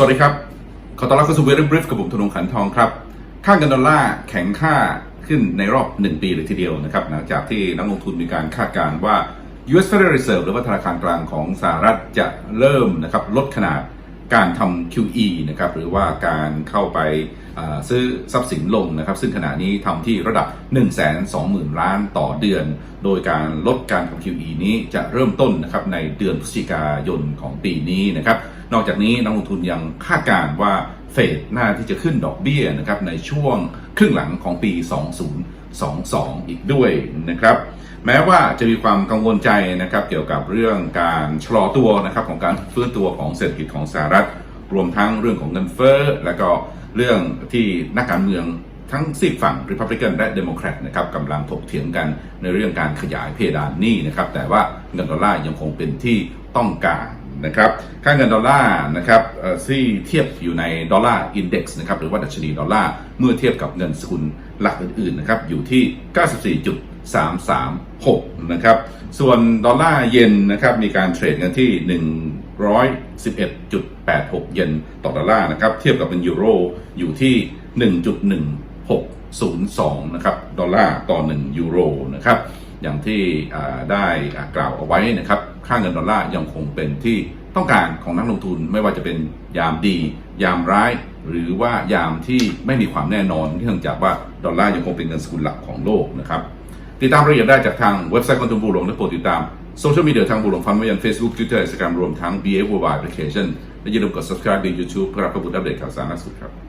สวัสดีครับ ขอต้อนรับเข้าสู่เวลบริฟกับผมธนงขันทองครับ ค่าเงินดอลลาร์แข็งค่าขึ้นในรอบ 1 ปีเลยทีเดียวนะครับ หลังจากที่นักลงทุนมีการคาดการณ์ว่า US Federal Reserve หรือว่าธนาคารกลางของสหรัฐจะเริ่มนะครับลดขนาดการทำ QE นะครับหรือว่าการเข้าไป ซื้อทรัพย์สินลงนะครับ ซึ่งขณะนี้ทำที่ระดับ 120,000 ล้านต่อเดือน โดยการลดการทำ QE นี้จะเริ่มต้นนะครับในเดือนพฤศจิกายนของปีนี้นะครับ นอกจากนี้นักลงทุนยังคาดการ์ว่าเฟดน่าที่จะขึ้นดอกเบี้ยนะครับในช่วงครึ่งหลังของปี 2022 อีกด้วยนะครับแม้ว่าจะมีความกังวลใจนะครับเกี่ยวกับเรื่องการชะลอตัวนะครับของการฟื้นตัวของเศรษฐกิจของสหรัฐ รวมทั้งเรื่องของเงินเฟ้อและก็เรื่องที่นักการเมืองทั้งซีกฝั่ง Republican และ Democrat นะครับกำลังถกเถียงกันในเรื่องการขยายเพดานหนี้นะครับแต่ว่าเงินดอลลาร์ยังคงเป็นที่ต้องการนะครับค่าเงินดอลลาร์นะครับที่เทียบอยู่ในดอลลาร์อินเด็กซ์นะครับหรือว่าดัชนีดอลลาร์เมื่อเทียบกับเงินสกุลหลักอื่นๆนะครับอยู่ที่ 94.336 นะครับ ส่วนดอลลาร์เยนนะครับมีการเทรดกันที่ 111.86 เยนต่อดอลลาร์นะครับ เทียบกับเป็นยูโรอยู่ที่ 1.1602 นะครับ ดอลลาร์ต่อ 1 ยูโรนะครับ อย่างที่ได้กล่าวเอาไว้นะครับ ค่าเงินดอลลาร์ยังคงเป็นที่ต้องการของนักลงทุนไม่ว่าจะเป็นยามดี ยามร้าย หรือว่ายามที่ไม่มีความแน่นอนเนื่องจากว่าดอลลาร์ยังคงเป็นเงินสกุลหลักของโลกนะครับ ติดตามรายละเอียดได้จากทางเว็บไซต์ของทุนบูหลวงและโปรดติดตาม โซเชียลมีเดียทางบุหลงฟันไว้ยัง Facebook Twitter Instagram รวมทั้ง BA Worldwide Application และอย่าลืมกด subscribe ใน YouTube เพื่อรับข้อมูลอัปเดตข่าวสารล่าสุดครับ